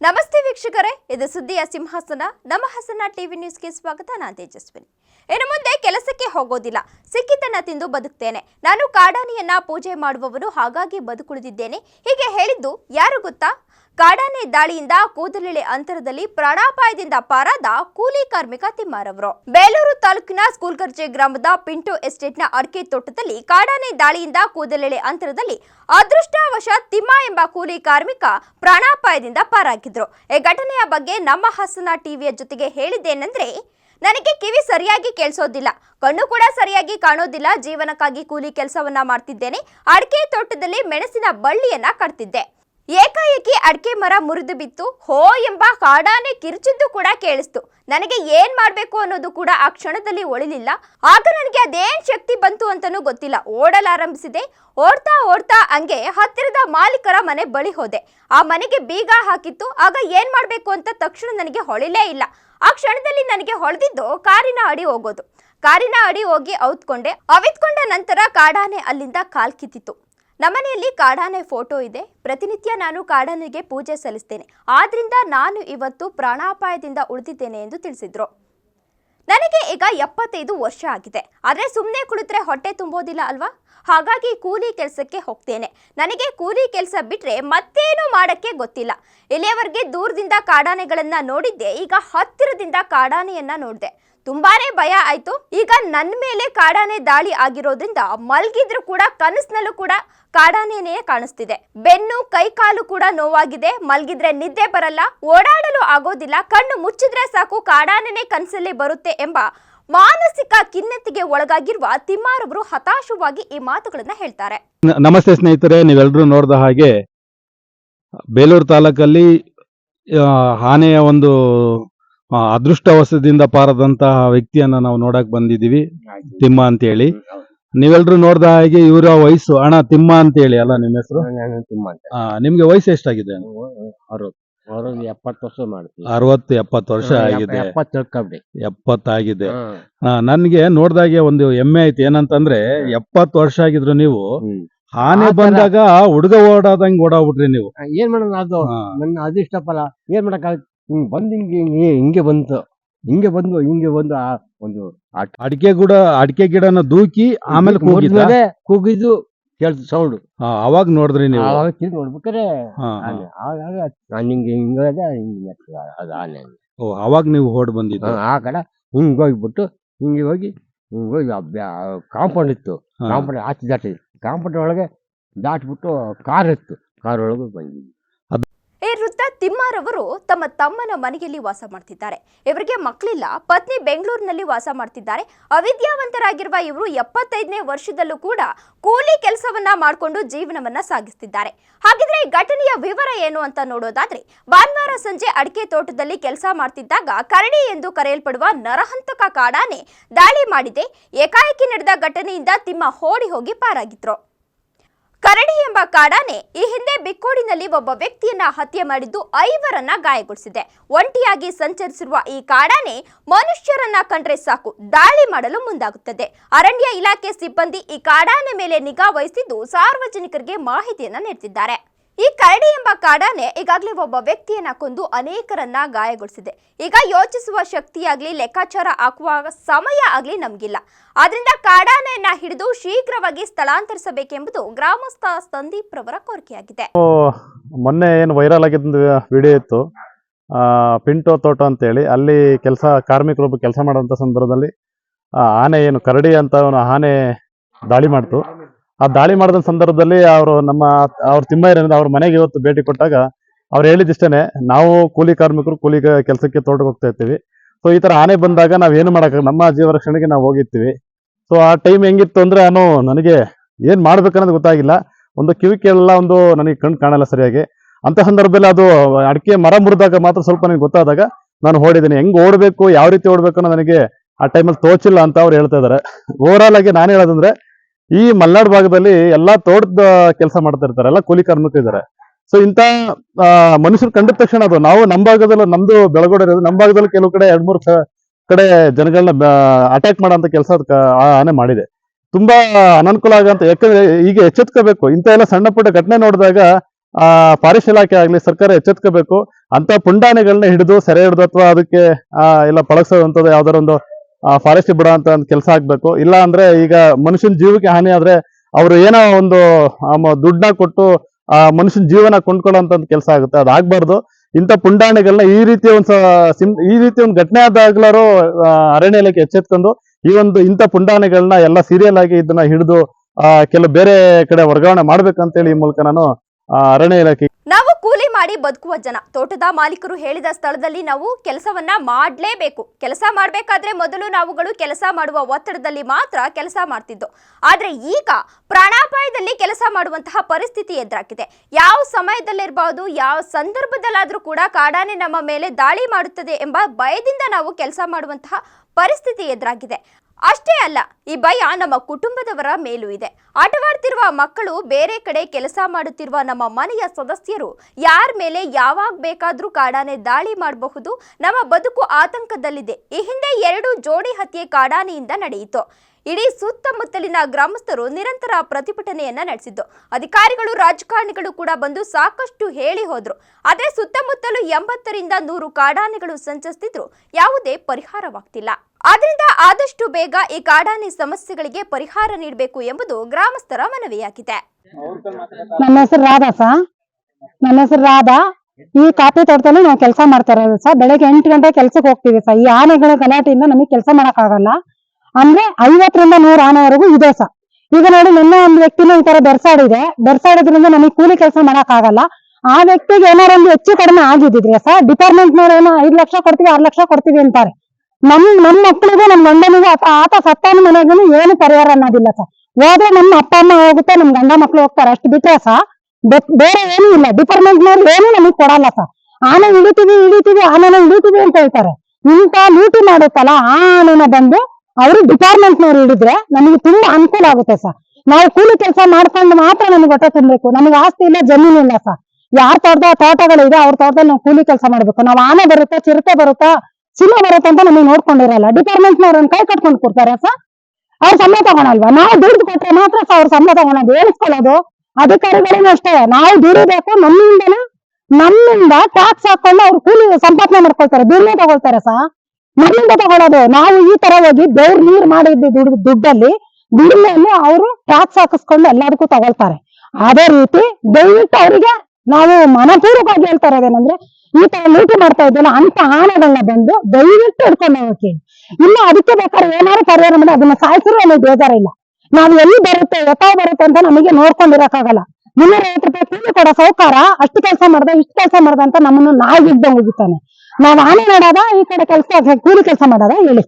ನಮಸ್ತೆ ವೀಕ್ಷಕರೇ, ಇದು ಸುದ್ದಿಯ ಸಿಂಹಾಸನ. ನಮ್ಮ ಹಾಸನ ಟಿವಿ ನ್ಯೂಸ್ಗೆ ಸ್ವಾಗತ, ನಾನು ತೇಜಸ್ವಿನಿ. ಇನ್ನು ಮುಂದೆ ಕೆಲಸಕ್ಕೆ ಹೋಗೋದಿಲ್ಲ ಸಿಕ್ಕಿತನ್ನ ತಿಂದು ಬದುಕ್ತೇನೆ. ನಾನು ಕಾಡಾನಿಯನ್ನ ಪೂಜೆ ಮಾಡುವವನು, ಹಾಗಾಗಿ ಬದುಕುಳಿದಿದ್ದೇನೆ. ಹೀಗೆ ಹೇಳಿದ್ದು ಯಾರು ಗೊತ್ತಾ? ಕಾಡಾನೆ ದಾಳಿಯಿಂದ ಕೂದಲೆಳೆ ಅಂತರದಲ್ಲಿ ಪ್ರಾಣಾಪಾಯದಿಂದ ಪಾರಾದ ಕೂಲಿ ಕಾರ್ಮಿಕ ತಿಮ್ಮಾರವರು. ಬೇಲೂರು ತಾಲೂಕಿನ ಸ್ಕೂಲ್ಗರ್ಜೆ ಗ್ರಾಮದ ಪಿಂಟು ಎಸ್ಟೇಟ್ನ ಅಡಿಕೆ ತೋಟದಲ್ಲಿ ಕಾಡಾನೆ ದಾಳಿಯಿಂದ ಕೂದಲೆಳೆ ಅಂತರದಲ್ಲಿ ಅದೃಷ್ಟವಶ ತಿಮ್ಮ ಎಂಬ ಕೂಲಿ ಕಾರ್ಮಿಕ ಪ್ರಾಣಾಪಾಯದಿಂದ ಪಾರಾಗಿದ್ರು. ಈ ಘಟನೆಯ ಬಗ್ಗೆ ನಮ್ಮ ಹಾಸನ ಟಿವಿಯ ಜೊತೆಗೆ ಹೇಳಿದ್ದೇನೆಂದ್ರೆ, ನನಗೆ ಕಿವಿ ಸರಿಯಾಗಿ ಕೇಳಿಸೋದಿಲ್ಲ. ಕಣ್ಣು ಕೂಡ ಸರಿಯಾಗಿ ಕಾಣೋದಿಲ್ಲ. ಜೀವನಕ್ಕಾಗಿ ಕೂಲಿ ಕೆಲಸವನ್ನ ಮಾಡ್ತಿದ್ದೇನೆ. ಅಡಿಕೆ ತೋಟದಲ್ಲಿ ಮೆಣಸಿನ ಬಳ್ಳಿಯನ್ನ ಕಟ್ತಿದ್ದೆ. ಏಕಾಏಕಿ ಅಡಿಕೆ ಮರ ಮುರಿದು ಬಿತ್ತು. ಹೋ ಎಂಬ ಕಾಡಾನೆ ಕಿರುಚಿದ್ದು ಕೂಡ ಕೇಳಿಸ್ತು. ನನಗೆ ಏನ್ ಮಾಡಬೇಕು ಅನ್ನೋದು ಕೂಡ ಆ ಕ್ಷಣದಲ್ಲಿ ಒಳಿಲಿಲ್ಲ. ಆಗ ನನಗೆ ಅದೇನ್ ಶಕ್ತಿ ಬಂತು ಅಂತನೂ ಗೊತ್ತಿಲ್ಲ. ಓಡಲಾರಂಭಿಸಿದೆ ಓಡ್ತಾ ಓಡ್ತಾ ಹಂಗೆ ಹತ್ತಿರದ ಮಾಲೀಕರ ಮನೆ ಬಳಿ ಹೋದೆ. ಆ ಮನೆಗೆ ಬೀಗ ಹಾಕಿತ್ತು. ಆಗ ಏನ್ ಮಾಡಬೇಕು ಅಂತ ತಕ್ಷಣ ನನಗೆ ಹೊಳಿಲೇ ಇಲ್ಲ. ಆ ಕ್ಷಣದಲ್ಲಿ ನನಗೆ ಹೊಳೆದಿದ್ದು ಕಾರಿನ ಅಡಿ ಹೋಗೋದು. ಕಾರಿನ ಅಡಿ ಹೋಗಿ ಔತ್ಕೊಂಡೆ. ಅವಿತ್ಕೊಂಡ ನಂತರ ಕಾಡಾನೆ ಅಲ್ಲಿಂದ ಕಾಲ್ ಕಿತ್ತಿತ್ತು. ನಮ್ಮನೆಯಲ್ಲಿ ಕಾಡಾನೆ ಫೋಟೋ ಇದೆ. ಪ್ರತಿನಿತ್ಯ ನಾನು ಕಾಡಾನೆಗೆ ಪೂಜೆ ಸಲ್ಲಿಸ್ತೇನೆ. ಆದ್ರಿಂದ ನಾನು ಇವತ್ತು ಪ್ರಾಣಾಪಾಯದಿಂದ ಉಳಿದಿದ್ದೇನೆ ಎಂದು ತಿಳಿಸಿದ್ರು. ನನಗೆ ಈಗ ಎಪ್ಪತ್ತೈದು ವರ್ಷ ಆಗಿದೆ. ಆದರೆ ಸುಮ್ಮನೆ ಕುಳಿತರೆ ಹೊಟ್ಟೆ ತುಂಬೋದಿಲ್ಲ ಅಲ್ವಾ? ಹಾಗಾಗಿ ಕೂಲಿ ಕೆಲಸಕ್ಕೆ ಹೋಗ್ತೇನೆ. ನನಗೆ ಕೂಲಿ ಕೆಲಸ ಬಿಟ್ಟರೆ ಮತ್ತೇನು ಮಾಡೋಕ್ಕೆ ಗೊತ್ತಿಲ್ಲ. ಇಲ್ಲಿಯವರೆಗೆ ದೂರದಿಂದ ಕಾಡಾನೆಗಳನ್ನು ನೋಡಿದ್ದೆ, ಈಗ ಹತ್ತಿರದಿಂದ ಕಾಡಾನೆಯನ್ನು ನೋಡಿದೆ. ತುಂಬಾನೇ ಭಯ ಆಯ್ತು. ಈಗ ನನ್ನ ಮೇಲೆ ಕಾಡಾನೆ ದಾಳಿ ಆಗಿರೋದ್ರಿಂದ ಮಲ್ಗಿದ್ರು ಕೂಡ ಕನಸಿನಲ್ಲೂ ಕೂಡ ಕಾಡಾನೆನೇ ಕಾಣಿಸ್ತಿದೆ. ಬೆನ್ನು ಕೈ ಕಾಲು ಕೂಡ ನೋವಾಗಿದೆ. ಮಲ್ಗಿದ್ರೆ ನಿದ್ದೆ ಬರಲ್ಲ. ಓಡಾಡಲು ಆಗೋದಿಲ್ಲ. ಕಣ್ಣು ಮುಚ್ಚಿದ್ರೆ ಸಾಕು, ಕಾಡಾನೆನೇ ಕನಸಲ್ಲಿ ಬರುತ್ತೆ ಎಂಬ ಮಾನಸಿಕ ಖಿನ್ನತೆಗೆ ಒಳಗಾಗಿರುವ ತಿಮ್ಮಾರವರು ಹತಾಶವಾಗಿ ಈ ಮಾತುಗಳನ್ನ ಹೇಳ್ತಾರೆ. ನಮಸ್ತೆ ಸ್ನೇಹಿತರೆ ನೀವೆಲ್ಲರೂ ನೋಡಿದ ಹಾಗೆ ಬೇಲೂರು ತಾಲೂಕಲ್ಲಿ ಆನೆಯ ಒಂದು ಅದೃಷ್ಟವಶದಿಂದ ಪಾರದಂತಹ ವ್ಯಕ್ತಿಯನ್ನ ನಾವು ನೋಡಕ್ ಬಂದಿದೀವಿ ತಿಮ್ಮ ಅಂತ ಹೇಳಿ ನೀವೆಲ್ಲರೂ ನೋಡ್ದ ಹಾಗೆ ಇವರ ವಯಸ್ಸು ಅಣ್ಣ ತಿಮ್ಮ ಅಂತ ಹೇಳಿ ಅಲ್ಲ ನಿಮ್ಮ ಹೆಸರು? ನಿಮ್ಗೆ ವಯಸ್ಸು ಎಷ್ಟಾಗಿದೆ? ಅರವತ್ತು. ಎಪ್ಪತ್ತು ವರ್ಷ ಆಗಿದೆ. ಎಪ್ಪತ್ತಾಗಿದೆ. ನನ್ಗೆ ನೋಡ್ದಾಗೆ ಒಂದು ಹೆಮ್ಮೆ ಆಯ್ತು ಏನಂತಂದ್ರೆ ಎಪ್ಪತ್ತು ವರ್ಷ ಆಗಿದ್ರು ನೀವು ಆನೆ ಬಂದಾಗ ಹುಡುಗ ಓಡಾದಂಗ್ ಓಡಾಡ್ಬಿಟ್ರಿ ನೀವು. ಏನ್ ಮಾಡೋಣ ಅದು? ನನ್ನ ಅದೃಷ್ಟ ಫಲ. ಏನ್ ಮಾಡಕ್ಕಾಗತ್ತೆ? ಹಿಂಗ್ ಬಂದ್ ಹಿಂಗೆ ಹಿಂಗೆ ಹಿಂಗೆ ಬಂತು. ಹಿಂಗೆ ಬಂದು ಹಿಂಗೆ ಬಂದು ಆ ಒಂದು ಅಡಿಕೆ ಗಿಡ ಅಡಿಕೆ ಗಿಡನ ದೂಕಿ ಆಮೇಲೆ ಕೂಗಿದ್ದ ಕೂಗಿದ್ದು ಕೇಳ್ತು ಸೌಂಡ್. ಅವಾಗ ನೋಡಿದ್ರಿ ನೀವು. ಆವಾಗ ತಿರ್ಗಿ ನೋಡ್ಬೇಕಾರೆ ಹಾ, ಹಾ. ಆನೆ ಆವಾಗ ನಾನು ಹಿಂಗೆ ಹಿಂಗೆ ಹೋದೆ, ಹಿಂಗೆ ಅದು ಆನೆ ಓ ಅವಾಗ ನೀವು ಹೊಡ್ ಬಂದಿದ್ದು. ಆ ಕಡೆ ಹಿಂಗೆ ಹೋಗ್ಬಿಟ್ಟು ಹಿಂಗೆ ಹೋಗಿ ಹಿಂಗೆ ಹೋಗಿ ಕಾಂಪೌಂಡ್ ಇತ್ತು. ಹಾ. ಕಾಂಪೌಂಡ್ ಆಚೆ ದಾಟಿ ಕಾಂಪೌಂಡ್ ಒಳಗೆ ದಾಟ್ಬಿಟ್ಟು ಕಾರ್ ಇತ್ತು. ಕಾರ್ ಒಳಗೆ ಬಂದಿದ್ವಿ ಈ ವೃದ್ಧ ತಿಮ್ಮಾರವರು ತಮ್ಮ ತಮ್ಮನ ಮನೆಯಲ್ಲಿ ವಾಸ ಮಾಡ್ತಿದ್ದಾರೆ. ಇವರಿಗೆ ಮಕ್ಕಳಿಲ್ಲ. ಪತ್ನಿ ಬೆಂಗಳೂರಿನಲ್ಲಿ ವಾಸ ಮಾಡ್ತಿದ್ದಾರೆ. ಅವಿದ್ಯಾವಂತರಾಗಿರುವ ಇವರು ಎಪ್ಪತ್ತೈದನೇ ವರ್ಷದಲ್ಲೂ ಕೂಡ ಕೂಲಿ ಕೆಲಸವನ್ನ ಮಾಡಿಕೊಂಡು ಜೀವನವನ್ನ ಸಾಗಿಸ್ತಿದ್ದಾರೆ. ಹಾಗಿದ್ರೆ ಈ ಘಟನೆಯ ವಿವರ ಏನು ಅಂತ ನೋಡೋದಾದ್ರೆ, ಭಾನುವಾರ ಸಂಜೆ ಅಡಿಕೆ ತೋಟದಲ್ಲಿ ಕೆಲಸ ಮಾಡ್ತಿದ್ದಾಗ ಕರಡಿ ಎಂದು ಕರೆಯಲ್ಪಡುವ ನರಹಂತಕ ಕಾಡಾನೆ ದಾಳಿ ಮಾಡಿದೆ. ಏಕಾಏಕಿ ನಡೆದ ಘಟನೆಯಿಂದ ತಿಮ್ಮ ಓಡಿ ಹೋಗಿ ಪಾರಾಗಿದ್ರು. ಕರಡಿ ಎಂಬ ಕಾಡಾನೆ ಈ ಹಿಂದೆ ಬಿಕ್ಕೋಡಿನಲ್ಲಿ ಒಬ್ಬ ವ್ಯಕ್ತಿಯನ್ನ ಹತ್ಯೆ ಮಾಡಿದ್ದು ಐವರನ್ನ ಗಾಯಗೊಳಿಸಿದೆ. ಒಂಟಿಯಾಗಿ ಸಂಚರಿಸಿರುವ ಈ ಕಾಡಾನೆ ಮನುಷ್ಯರನ್ನ ಕಂಡ್ರೆ ಸಾಕು, ದಾಳಿ ಮಾಡಲು ಮುಂದಾಗುತ್ತದೆ. ಅರಣ್ಯ ಇಲಾಖೆ ಸಿಬ್ಬಂದಿ ಈ ಕಾಡಾನೆ ಮೇಲೆ ನಿಗಾ ವಹಿಸಿದ್ದು ಸಾರ್ವಜನಿಕರಿಗೆ ಮಾಹಿತಿಯನ್ನ ನೀಡುತ್ತಿದ್ದಾರೆ ಈ ಕರಡಿ ಎಂಬ ಕಾಡಾನೆ ಈಗಾಗಲೇ ಒಬ್ಬ ವ್ಯಕ್ತಿಯನ್ನ ಕೊಂದು ಅನೇಕರನ್ನ ಗಾಯಗೊಳಿಸಿದೆ. ಈಗ ಯೋಚಿಸುವ ಶಕ್ತಿಯಾಗ್ಲಿ ಲೆಕ್ಕಾಚಾರ ಹಾಕುವ ಸಮಯ ಆಗ್ಲಿ ನಮ್ಗಿಲ್ಲ. ಆದ್ರಿಂದ ಕಾಡಾನೆಯನ್ನ ಹಿಡಿದು ಶೀಘ್ರವಾಗಿ ಸ್ಥಳಾಂತರಿಸಬೇಕೆಂಬುದು ಗ್ರಾಮಸ್ಥ ಸಂದೀಪ್ ರವರ ಕೋರಿಕೆಯಾಗಿದೆ. ಮೊನ್ನೆ ಏನು ವೈರಲ್ ಆಗಿದ್ದ ವಿಡಿಯೋ ಇತ್ತು. ಪಿಂಟೋ ತೋಟ ಅಂತೇಳಿ. ಅಲ್ಲಿ ಕೆಲಸ ಕಾರ್ಮಿಕರೊಬ್ಬ ಕೆಲಸ ಮಾಡುವಂಥ ಸಂದರ್ಭದಲ್ಲಿ ಆನೆ ಏನು ಕರಡಿ ಅಂತ ಆನೆ ದಾಳಿ ಮಾಡ್ತು. ಆ ದಾಳಿ ಮಾಡಿದ ಸಂದರ್ಭದಲ್ಲಿ ಅವರು ನಮ್ಮ, ಅವ್ರ ತಿಮ್ಮಯ್ಯರಿಂದ ಅವ್ರ ಮನೆಗೆ ಇವತ್ತು ಭೇಟಿ ಕೊಟ್ಟಾಗ ಅವ್ರು ಹೇಳಿದಿಷ್ಟೇನೆ, ನಾವು ಕೂಲಿ ಕಾರ್ಮಿಕರು ಕೂಲಿ ಕೆಲಸಕ್ಕೆ ತೋಟಕ್ಕೆ ಹೋಗ್ತಾ ಇರ್ತೀವಿ. ಸೊ ಈ ತರ ಆನೆ ಬಂದಾಗ ನಾವ್ ಏನು ಮಾಡಕ್ ನಮ್ಮ ಜೀವ ರಕ್ಷಣೆಗೆ ನಾವು ಹೋಗಿರ್ತೀವಿ. ಸೊ ಆ ಟೈಮ್ ಹೆಂಗಿತ್ತು ಅಂದ್ರೆ ನಾನು ನನಗೆ ಏನ್ ಮಾಡ್ಬೇಕನ್ನೋದು ಗೊತ್ತಾಗಿಲ್ಲ. ಒಂದು ಕಿವಿ ಕೇಳಲ್ಲ ಒಂದು ನನಗೆ ಕಣ್ಣು ಕಾಣಲ್ಲ ಸರಿಯಾಗಿ. ಅಂತ ಸಂದರ್ಭದಲ್ಲಿ ಅದು ಅಡಿಕೆ ಮರ ಮುರಿದಾಗ ಮಾತ್ರ ಸ್ವಲ್ಪ ನನಗೆ ಗೊತ್ತಾದಾಗ ನಾನು ಓಡಿದ್ದೀನಿ. ಹೆಂಗ್ ಓಡಬೇಕು, ಯಾವ ರೀತಿ ಓಡಬೇಕು ಅನ್ನೋ ನನಗೆ ಆ ಟೈಮಲ್ಲಿ ತೋಚಿಲ್ಲ ಅಂತ ಅವ್ರು ಹೇಳ್ತಾ ಇದಾರೆ ಓವರಾಲ್ ಆಗಿ ನಾನು ಹೇಳೋದಂದ್ರೆ ಈ ಮಲೆನಾಡು ಭಾಗದಲ್ಲಿ ಎಲ್ಲಾ ತೋಟದ ಕೆಲಸ ಮಾಡ್ತಾ ಇರ್ತಾರೆ ಎಲ್ಲ ಕೂಲಿ ಕಾರ್ಮಿಕರು ಇದ್ದಾರೆ ಸೊ ಇಂತ ಮನುಷ್ಯರು ಕಂಡ ತಕ್ಷಣ ಅದು ನಾವು ನಮ್ಮ ಭಾಗದಲ್ಲಿ ನಮ್ದು ಬೆಳಗೋಡೆ ಇರೋದು ನಮ್ಮ ಭಾಗದಲ್ಲಿ ಕೆಲವು ಕಡೆ ಎರಡ್ ಮೂರು ಕಡೆ ಜನಗಳನ್ನ ಅಟ್ಯಾಕ್ ಮಾಡೋ ಕೆಲಸ ಆನೆ ಮಾಡಿದೆ. ತುಂಬಾ ಅನನುಕೂಲ ಆಗಂತ ಯಾಕಂದ್ರೆ ಈಗ ಎಚ್ಚೆತ್ಕೋಬೇಕು ಇಂಥ ಎಲ್ಲ ಸಣ್ಣ ಪುಟ್ಟ ಘಟನೆ ನೋಡಿದಾಗ ಫಾರೆಸ್ಟ್ ಇಲಾಖೆ ಆಗ್ಲಿ ಸರ್ಕಾರ ಎಚ್ಚೆತ್ಕೋಬೇಕು ಅಂತ ಪುಂಡಾನೆಗಳನ್ನ ಹಿಡಿದು ಸೆರೆ ಹಿಡಿದು ಅಥವಾ ಅದಕ್ಕೆ ಆ, ಎಲ್ಲ ಪಳಗಿಸೋದಂಥದ್ದು ಯಾವ್ದಾರ ಒಂದು ಫಾರೆಸ್ಟ್ ಬಿಡೋ ಅಂತ ಕೆಲಸ ಆಗ್ಬೇಕು. ಇಲ್ಲ ಅಂದ್ರೆ ಈಗ ಮನುಷ್ಯನ ಜೀವಕ್ಕೆ ಹಾನಿ ಆದ್ರೆ ಅವ್ರು ಏನೋ ಒಂದು ದುಡ್ಡನ್ನ ಕೊಟ್ಟು ಆ, ಮನುಷ್ಯನ ಜೀವನ ಕೊಂಡ್ಕೊಳ್ಳೋಂತ ಅಂತ ಕೆಲಸ ಆಗುತ್ತೆ. ಅದಾಗ್ಬಾರ್ದು ಇಂಥ ಪುಂಡಾಣಿಗಳನ್ನ ಈ ರೀತಿ ಒಂದು ಈ ರೀತಿ ಒಂದು ಘಟನೆ ಆದಾಗ್ಲಾರು ಅರಣ್ಯ ಇಲಾಖೆ ಎಚ್ಚೆತ್ಕೊಂಡು ಈ ಒಂದು ಇಂಥ ಪುಂಡಾಣಿಗಳನ್ನ ಎಲ್ಲ ಸೀರಿಯಲ್ ಆಗಿ ಇದನ್ನ ಹಿಡಿದು ಕೆಲವು ಬೇರೆ ಕಡೆ ವರ್ಗಾವಣೆ ಮಾಡ್ಬೇಕಂತೇಳಿ ಈ ಮೂಲಕ ನಾನು ಅರಣ್ಯ ಇಲಾಖೆ ನಾವು ಕೂಲಿ ಮಾಡಿ ಬದುಕುವ ಜನ. ತೋಟದ ಮಾಲೀಕರು ಹೇಳಿದ ಸ್ಥಳದಲ್ಲಿ ನಾವು ಕೆಲಸವನ್ನ ಮಾಡಲೇಬೇಕು. ಕೆಲಸ ಮಾಡಬೇಕಾದ್ರೆ ಮೊದಲು ನಾವುಗಳು ಕೆಲಸ ಮಾಡುವ ಒತ್ತಡದಲ್ಲಿ ಮಾತ್ರ ಕೆಲಸ ಮಾಡ್ತಿದ್ದು. ಆದ್ರೆ ಈಗ ಪ್ರಾಣಾಪಾಯದಲ್ಲಿ ಕೆಲಸ ಮಾಡುವಂತಹ ಪರಿಸ್ಥಿತಿ ಎದುರಾಗಿದೆ. ಯಾವ ಸಮಯದಲ್ಲಿರಬಹುದು ಯಾವ ಸಂದರ್ಭದಲ್ಲಾದರೂ ಕೂಡ ಕಾಡಾನೆ ನಮ್ಮ ಮೇಲೆ ದಾಳಿ ಮಾಡುತ್ತದೆ ಎಂಬ ಭಯದಿಂದ ನಾವು ಕೆಲಸ ಮಾಡುವಂತಹ ಪರಿಸ್ಥಿತಿ ಎದುರಾಗಿದೆ. ಅಷ್ಟೇ ಅಲ್ಲ, ಈ ಭಯ ನಮ್ಮ ಕುಟುಂಬದವರ ಮೇಲೂ ಇದೆ. ಆಟವಾಡ್ತಿರುವ ಮಕ್ಕಳು ಬೇರೆ ಕಡೆ ಕೆಲಸ ಮಾಡುತ್ತಿರುವ ನಮ್ಮ ಮನೆಯ ಸದಸ್ಯರು ಯಾರ ಮೇಲೆ ಯಾವಾಗ ಬೇಕಾದರೂ ಕಾಡಾನೆ ದಾಳಿ ಮಾಡಬಹುದು, ನಮ್ಮ ಬದುಕು ಆತಂಕದಲ್ಲಿದೆ. ಈ ಹಿಂದೆ ಎರಡು ಜೋಡಿ ಹತ್ಯೆ ಕಾಡಾನೆಯಿಂದ ನಡೆಯಿತು. ಇಡೀ ಸುತ್ತಮುತ್ತಲಿನ ಗ್ರಾಮಸ್ಥರು ನಿರಂತರ ಪ್ರತಿಭಟನೆಯನ್ನ ನಡೆಸಿದ್ದು. ಅಧಿಕಾರಿಗಳು, ರಾಜಕಾರಣಿಗಳು ಕೂಡ ಬಂದು ಸಾಕಷ್ಟು ಹೇಳಿ ಹೋದ್ರು. ಆದರೆ ಸುತ್ತಮುತ್ತಲು ಎಂಬತ್ತರಿಂದ ನೂರು ಕಾಡಾನೆಗಳು ಸಂಚರಿಸ್ತಿದ್ರು. ಯಾವುದೇ ಪರಿಹಾರವಾಗ್ತಿಲ್ಲ. ಆದ್ರಿಂದ ಆದಷ್ಟು ಬೇಗ ಈ ಕಾಡಾನೆ ಸಮಸ್ಯೆಗಳಿಗೆ ಪರಿಹಾರ ನೀಡಬೇಕು ಎಂಬುದು ಗ್ರಾಮಸ್ಥರ ಮನವಿಯಾಗಿದೆ. ನನ್ನ ಹೆಸರು ರಾಧಾ ಸಾ ನನ್ನ ಹೆಸರು ರಾಧಾ. ಈ ಕಾಫಿ ತೋಟದಲ್ಲಿ ನಾವು ಕೆಲಸ ಮಾಡ್ತಾ ಇರೋದು ಸರ್. ಬೆಳಗ್ಗೆ ಎಂಟು ಗಂಟೆ ಕೆಲ್ಸಕ್ಕೆ ಹೋಗ್ತೀವಿ ಸರ್. ಈ ಆನೆಗಳ ಗಲಾಟೆಯಿಂದ ನಮಗೆ ಕೆಲಸ ಮಾಡಕ್ ಆಗಲ್ಲ. ಅಂದ್ರೆ ಐವತ್ತರಿಂದ ನೂರ ಆನೆವರೆಗೂ ಇದೆ ಸರ್. ಈಗ ನೋಡಿ, ನಿನ್ನೆ ಒಂದು ವ್ಯಕ್ತಿನ ಈ ತರ ಬೆರ್ಸಾಡಿದೆ ಬೆರ್ಸಾಡೋದ್ರಿಂದ ನಮಗೆ ಕೂಲಿ ಕೆಲಸ ಮಾಡಕ್ ಆ ವ್ಯಕ್ತಿಗೆ ಏನಾರೊಂದು ಹೆಚ್ಚು ಕಡಿಮೆ ಆಗಿದ್ರೆ ಸರ್ ಡಿಪಾರ್ಟ್ಮೆಂಟ್ ನವ್ರು ಏನೋ ಐದು ಲಕ್ಷ ಕೊಡ್ತೀವಿ, ಆರು ಲಕ್ಷ ಕೊಡ್ತೀವಿ ಅಂತಾರೆ. ನಮ್ ನಮ್ ಮಕ್ಳಿಗೆ, ನಮ್ ಗಂಡನಿಗೆ ಆತ ಆತ ಸತ್ತಾನ ಮನೆಗೂ ಏನು ಪರಿಹಾರ ಅನ್ನೋದಿಲ್ಲ ಸರ್. ಹೋದ್ರೆ ನಮ್ಮ ಅಪ್ಪ, ಅಮ್ಮ ಹೋಗುತ್ತೆ, ನಮ್ ಗಂಡ ಮಕ್ಳು ಹೋಗ್ತಾರೆ. ಅಷ್ಟು ಬಿಟ್ರೆ ಸರ್ ಬೇರೆ ಏನೂ ಇಲ್ಲ. ಡಿಪಾರ್ಟ್ಮೆಂಟ್ ನವ್ರು ಏನು ನಮಗ್ ಕೊಡಲ್ಲ ಸರ್. ಆನೆ ಹಿಡಿತೀವಿ ಹಿಡಿತೀವಿ, ಆನೆನ ಹಿಡಿತೀವಿ ಅಂತ ಹೇಳ್ತಾರೆ. ಇಂತ ಲೂಟಿ ಮಾಡುತ್ತಲ್ಲ, ಆ ಆನೆನ ಬಂದು ಅವರು ಡಿಪಾರ್ಟ್ಮೆಂಟ್ ನವ್ರು ಹಿಡಿದ್ರೆ ನಮಗೆ ತುಂಬಾ ಅನುಕೂಲ ಆಗುತ್ತೆ ಸರ್. ನಾವು ಕೂಲಿ ಕೆಲಸ ಮಾಡ್ಕೊಂಡು ಮಾತ್ರ ನಮ್ಗೆ ಹೊಟ್ಟೆ ತಿನ್ಬೇಕು ನಮ್ಗೆ ಆಸ್ತಿ ಇಲ್ಲ, ಜಮೀನು ಇಲ್ಲ ಸರ್. ಯಾರ ತೋಟದ ತೋಟಗಳಿದೆ, ಅವ್ರ ತೋಟದಲ್ಲಿ ನಾವು ಕೂಲಿ ಕೆಲಸ ಮಾಡ್ಬೇಕು. ನಾವು ಆನೆ ಬರುತ್ತಾ, ಚಿರತೆ ಬರುತ್ತಾ ಸಿಂಹ ಬರುತ್ತೆ ಅಂತ ನಮಗೆ ನೋಡ್ಕೊಂಡಿರಲ್ಲ. ಡಿಪಾರ್ಟ್ಮೆಂಟ್ ನವರು ಕೈ ಕಟ್ಕೊಂಡು ಕೊಡ್ತಾರೆ ಸರ್. ಅವ್ರ ಸಂಬಳ ತಗೊಳಲ್ವಾ? ನಾವು ದುಡ್ಡು ಕೊಟ್ರೆ ಮಾತ್ರ ಅವ್ರ ಸಂಬಳ ತಗೊಳೋದು. ಹೇಳಿಸ್ಕೊಳ್ಳೋದು ಅಧಿಕಾರಿಗಳೇನು ಅಷ್ಟೇ. ನಾವು ದುಡಿಬೇಕು, ನಮ್ಮಿಂದನ, ನಮ್ಮಿಂದ ಟ್ಯಾಕ್ಸ್ ಹಾಕೊಂಡು ಅವ್ರು ಕೂಲಿ ಸಂಪಾದನೆ ಮಾಡ್ಕೊಳ್ತಾರೆ. ದುಡ್ಡು ತಗೊಳ್ತಾರೆ ಸಾ ನಮ್ಮಿಂದ ತಗೊಳ್ಳೋದು ನಾವು ಈ ತರ ಹೋಗಿ ದೇವ್ರ ನೀರ್ ಮಾಡಿದ್ದ ದುಡ್ಡು ದುಡ್ಡಲ್ಲಿ ದುಡ್ಡಲ್ಲಿ ಅವರು ಟ್ಯಾಕ್ಸ್ ಹಾಕಿಸ್ಕೊಂಡು ಎಲ್ಲದಕ್ಕೂ ತಗೊಳ್ತಾರೆ. ಅದೇ ರೀತಿ ದಯವಿಟ್ಟು ಅವರಿಗೆ ನಾವು ಮನಪೂರ್ವಕವಾಗಿ ಹೇಳ್ತಾ ಇರೋದೇನಂದ್ರೆ ಈ ತರ ಲೂಟಿ ಮಾಡ್ತಾ ಇದ್ದಲ್ಲ ಅಂತ ಆನೆಗಳನ್ನ ಬಂದು ದಯವಿಟ್ಟು ಹಿಡ್ಕೊಂಡು ಹೋಗಿ ಇಲ್ಲ, ಅದಕ್ಕೆ ಬೇಕಾದ್ರೆ ಏನಾದ್ರು ಪರಿಹಾರ ಮಾಡಿ, ಅದನ್ನ ಸಾಯಿಸಿರೋ ನಮಗೆ ಬೇಜಾರಿಲ್ಲ. ನಾವು ಎಲ್ಲಿ ಬರುತ್ತೆ ಎತ್ತಾವ ಬರುತ್ತೆ ಅಂತ ನಮಗೆ ನೋಡ್ಕೊಂಡಿರಕ್ಕಾಗಲ್ಲ. ಮುನ್ನೂರ ಐವತ್ತು ರೂಪಾಯಿ ಕೂಲಿ ಕೊಡೋ ಸೌಕಾರ ಅಷ್ಟು ಕೆಲಸ ಮಾಡ್ದೆ, ಇಷ್ಟು ಕೆಲಸ ಮಾಡ್ದ ಅಂತ ನಮ್ಮನ್ನು ನಾಯಿಗಿದ್ದಂಗೆ ಹೋಗುತ್ತಾನೆ ನಾವು ಆನೆ ಮಾಡೋದ ಈ ಕಡೆ ಕೆಲಸ ಕೂಲಿ ಕೆಲಸ ಮಾಡೋದ, ಹೇಳಿ.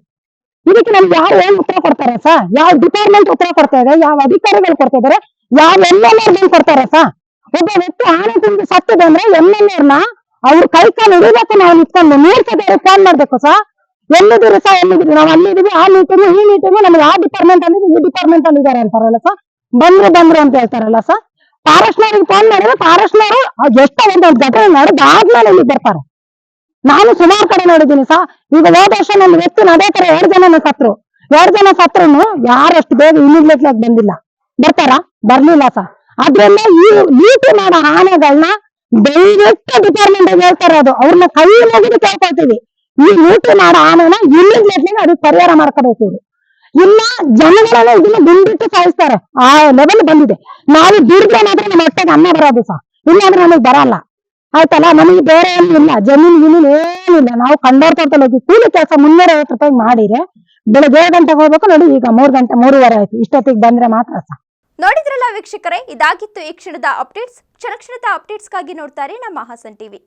ಇದಕ್ಕೆ ನಮ್ಗೆ ಯಾವ ಏನ್ ಉತ್ತರ ಕೊಡ್ತಾರೆ ಸಾ? ಯಾವ ಡಿಪಾರ್ಟ್ಮೆಂಟ್ ಉತ್ತರ ಕೊಡ್ತಾ ಇದೆ, ಯಾವ ಅಧಿಕಾರಿಗಳು ಕೊಡ್ತಾ ಇದಾರೆ ಯಾವ ಎಂ ಎಲ್ ಏನ್ ಕೊಡ್ತಾರೆ ಸಾ? ಒಬ್ಬ ವ್ಯಕ್ತಿ ಆನೆ ತಿಂದು ಸತ್ತಿದೆ ಅಂದ್ರೆ ಎಲ್ ಅವ್ರ ಕೈ ಕಾಲು ಹಿಡಿಬೇಕು ನಾವು ನಿಂತ್ಕೊಂಡು ನೂರ್ ಸತಿ ಫೋನ್ ಮಾಡ್ಬೇಕು ಸಾ? ಎಲ್ಲಿದ್ದೀರಿ ಸಾ ಎಲ್ಲಿದ್ದೀರಿ ನಾವು ಅಲ್ಲಿದ್ದೀವಿ ಆ ಮೀಟಿಂಗು ಈ ಮೀಟಿಂಗು ನಮ್ಗೆ ಆ ಡಿಪಾರ್ಟ್ಮೆಂಟ್ ಅಲ್ಲಿ ಈ ಡಿಪಾರ್ಟ್ಮೆಂಟ್ ಅಲ್ಲಿ ಇದಾರೆ ಅಂತಾರಲ್ಲ ಸಾ? ಬಂದ್ರು ಬಂದ್ರು ಅಂತ ಹೇಳ್ತಾರಲ್ಲ ಸಾ? ಫಾರೆಸ್ಟ್ನವ್ರಿಗೆ ಫೋನ್ ಮಾಡಿದ್ರೆ ಫಾರೆಸ್ಟ್ನವರು ಎಷ್ಟೋ ಒಂದೊಂದು ಘಟನೆ ನಡೆದಾದ್ಮೇಲೆ ಇಲ್ಲಿ ಬರ್ತಾರೆ. ನಾನು ಸುಮಾರು ಕಡೆ ನೋಡಿದ್ದೀನಿ ಸಾ? ಈಗ ಹೋದ ವರ್ಷ ನನ್ನ ವ್ಯಕ್ತಿನ ಅದೇ ತರ ಎರಡು ಜನ ಸತ್ರು. ಎರಡು ಜನ ಸತ್ರುನು ಯಾರಷ್ಟು ಬೇಗ ಇಮಿಡಿಯೇಟ್ಲಿ ಆಗಿ ಬಂದಿಲ್ಲ. ಬರ್ತಾರ? ಬರ್ಲಿಲ್ಲ ಸಾ. ಅದ್ರಿಂದ ಈ ಲೂಟಿ ಮಾಡೋ ಆನೆಗಳನ್ನ ದಯವಿಟ್ಟು ಡಿಪಾರ್ಟ್ಮೆಂಟ್ ಹೇಳ್ತಾರೆ ಅದು. ಅವ್ರನ್ನ ಕೈ ಮುಗಿದು ಕೇಳ್ಕೊಳ್ತೀವಿ. ಈ ಲೂಟಿ ಮಾಡೋ ಆನೆನ ಇಮಿಡಿಯೇಟ್ಲಿ ಅದಕ್ಕೆ ಪರಿಹಾರ ಮಾಡ್ಕೋಬೇಕು ಇಲ್ಲ ಜನಗಳೆಲ್ಲ ಇದನ್ನ ಬಿಂದಿಟ್ಟು ಸಾಯಿಸ್ತಾರೆ. ಆ ಲೆವೆಲ್ ಬಂದಿದೆ. ನಾವು ಮಾತ್ರ ನಮ್ಮ ಹೊಟ್ಟೆಗೆ ಅನ್ನ ಬರೋದು ಸಹ ಇಲ್ಲಾಂದ್ರೆ ನಮಗ್ ಬರಲ್ಲ. ಆಯ್ತಲ್ಲ? ನಮಗೆ ಬೇರೆ ಏನು ಇಲ್ಲ. ಜಮೀನು ಗಿಮೀನು ಏನಿಲ್ಲ ನಾವು ಕಂಡೋರ್ ತೋಟದಲ್ಲಿ ಹೋಗಿ ಕೂಲಿ ಕೆಲಸ ಮುನ್ನೂರ ಐವತ್ತು ರೂಪಾಯಿ ಮಾಡಿದ್ರೆ ಬೆಳಗ್ಗೆ ಏಳು ಗಂಟೆಗೆ ಹೋಗ್ಬೇಕು. ನೋಡಿ ಈಗ ಮೂರ್ ಗಂಟೆ, ಮೂರುವರೆ ಆಯ್ತು. ಇಷ್ಟೊತ್ತಿಗೆ ಬಂದ್ರೆ ಮಾತ್ರ ಸಹ ನೋಡಿದ್ರಲ್ಲ ವೀಕ್ಷಕರೇ? ಇದಾಗಿತ್ತು ಈ ಕ್ಷಣದ ಅಪ್ಡೇಟ್ಸ್ ಕ್ಷಣ ಅಪ್ಡೇಟ್ಸ್ಗಾಗಿ ನೋಡ್ತಾರೆ ನಮ್ಮ ಹಾಸನ್ ಟಿವಿ.